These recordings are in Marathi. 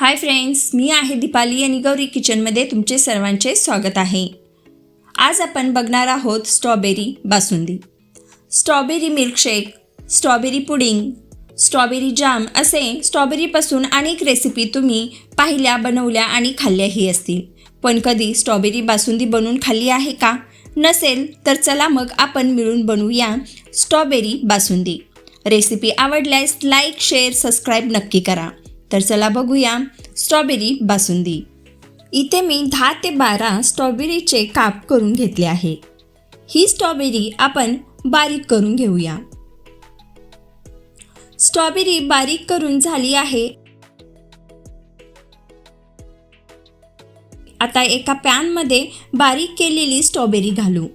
हाय फ्रेंड्स मी आहे दीपाली आणि गौरी किचनमध्ये तुमचे सर्वांचे स्वागत आहे. आज आपण बघणार आहोत strawberry basundi. Strawberry milkshake strawberry pudding strawberry jam असे स्ट्रॉबेरीपासून अनेक रेसिपी तुम्ही पाहिल्या बनवल्या आणि खाल्ल्याही असतील. पण कधी स्ट्रॉबेरी बासुंदी बनवून खाल्ली आहे का? नसेल तर चला मग आपण मिळून बनवूया स्ट्रॉबेरी बासुंदी. रेसिपी आवडल्यास लाईक शेअर सबस्क्राईब नक्की करा. तर चला बघूया स्ट्रॉबेरी बासुंदी. इथे मी दहा ते बारा स्ट्रॉबेरीचे काप करून घेतले आहे. ही स्ट्रॉबेरी आपण बारीक करून घेऊया. स्ट्रॉबेरी बारीक करून झाली आहे. आता एका पॅनमध्ये बारीक केलेली स्ट्रॉबेरी घालू.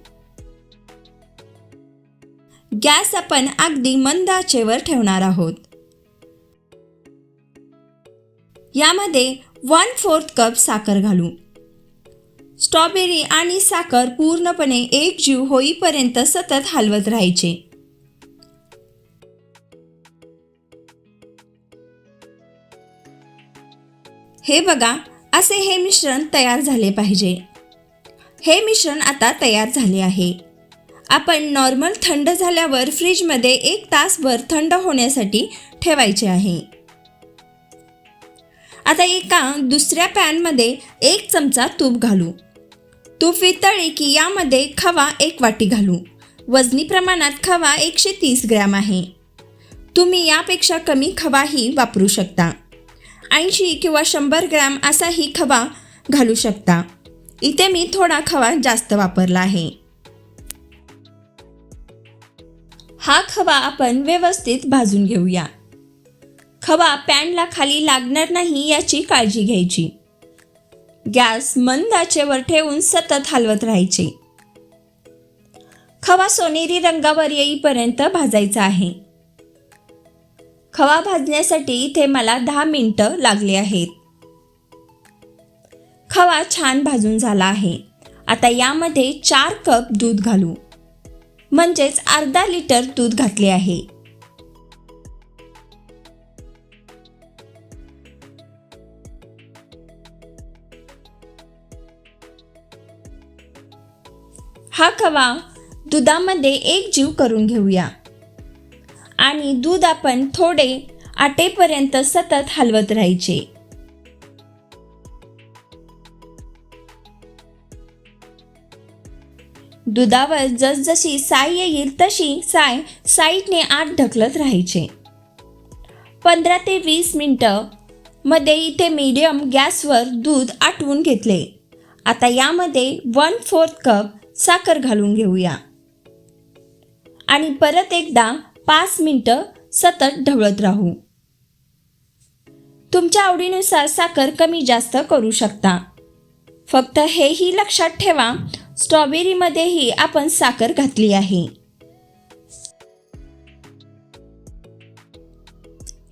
गॅस आपण अगदी मंद आचेवर ठेवणार आहोत. यामध्ये वन फोर्थ कप साखर घालू. स्ट्रॉबेरी आणि साखर पूर्णपणे एकजीव होईपर्यंत सतत हलवत राहायचे. हे बघा असे हे मिश्रण तयार झाले पाहिजे. हे मिश्रण आता तयार झाले आहे. आपण नॉर्मल थंड झाल्यावर फ्रीजमध्ये एक तासभर थंड होण्यासाठी ठेवायचे आहे. आता एका दुसऱ्या पॅनमध्ये एक चमचा तूप घालू. तूप वितळी की यामध्ये खवा एक वाटी घालू. वजनी प्रमाणात खवा एकशे तीस ग्रॅम आहे. तुम्ही यापेक्षा कमी खवाही वापरू शकता. ऐंशी किंवा शंभर ग्रॅम असाही खवा घालू शकता. इथे मी थोडा खवा जास्त वापरला आहे. हा खवा आपण व्यवस्थित भाजून घेऊया. खवा पॅनला खाली लागणार नाही याची काळजी घ्यायची. गॅस मंद आचेवर ठेवून सतत हलवत राहायचे. खवा सोनेरी रंगावर येईपर्यंत भाजायचा आहे. खवा भाजण्यासाठी इथे मला दहा मिनटं लागले आहेत. खवा छान भाजून झाला आहे. आता यामध्ये चार कप दूध घालू. म्हणजेच अर्धा लिटर दूध घातले आहे. हा खवा दुधामध्ये एक जीव करून घेऊया. आणि दूध आपण थोडे आटेपर्यंत सतत हलवत राहायचे. दुधावर जसजशी साय येईल तशी साय साईडने आत ढकलत राहायचे. पंधरा ते वीस मिनटं मध्ये इथे मीडियम गॅसवर दूध आटवून घेतले. आता यामध्ये वन फोर्थ कप साखर घालून घेऊया. आणि परत एकदा पाच मिनटं सतत ढवळत राहू. तुमच्या आवडीनुसार साखर कमी जास्त करू शकता. फक्त हेही लक्षात ठेवा स्ट्रॉबेरीमध्येही आपण साखर घातली आहे.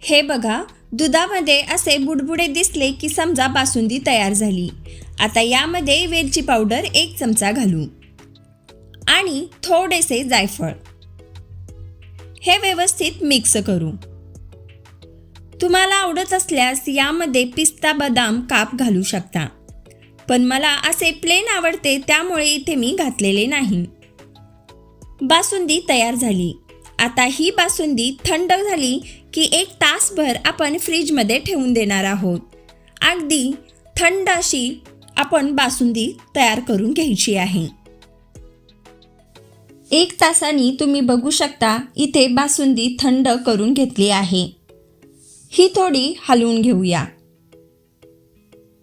हे बघा दुधामध्ये असे बुडबुडे दिसले की समजा बासुंदी तयार झाली. आता यामध्ये वेलची पावडर एक चमचा घालू. आणि थोडेसे जायफळ. हे व्यवस्थित मिक्स करू. तुम्हाला आवडत असल्यास यामध्ये पिस्ता बदाम काप घालू शकता. पण मला असे प्लेन आवडते त्यामुळे इथे मी घातलेले नाही. बासुंदी तयार झाली. आता ही बासुंदी थंड झाली की एक तासभर आपण फ्रीजमध्ये ठेवून देणार आहोत. अगदी थंड अशी आपण बासुंदी तयार करून घ्यायची आहे. एक तासानी तुम्ही बघू शकता इथे बासुंदी थंड करून घेतली आहे. ही थोडी हलवून घेऊया.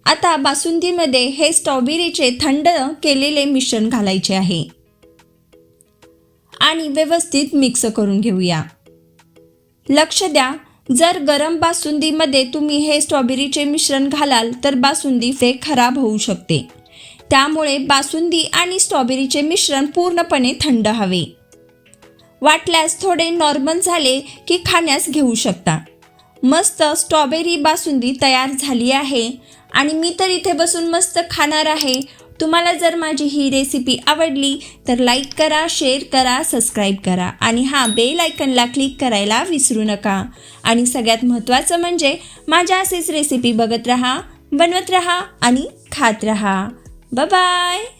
आता बासुंदीमध्ये हे स्ट्रॉबेरीचे थंड केलेले मिश्रण घालायचे आहे. आणि व्यवस्थित मिक्स करून घेऊया. लक्ष द्या जर गरम बासुंदीमध्ये तुम्ही हे स्ट्रॉबेरीचे मिश्रण घालाल तर बासुंदी ते खराब होऊ शकते. त्यामुळे बासुंदी आणि स्ट्रॉबेरीचे मिश्रण पूर्णपणे थंड हवे. वाटल्यास थोडे नॉर्मल झाले की खाण्यास घेऊ शकता. मस्त स्ट्रॉबेरी बासुंदी तयार झाली आहे आणि मी तर इथे बसून मस्त खाणार आहे. तुम्हाला जर माझी ही रेसिपी आवडली तर लाईक करा शेअर करा सबस्क्राईब करा आणि हां बेल आयकनला क्लिक करायला विसरू नका. आणि सगळ्यात महत्त्वाचं म्हणजे माझ्या असेच रेसिपी बघत राहा बनवत राहा आणि खात राहा. 拜拜。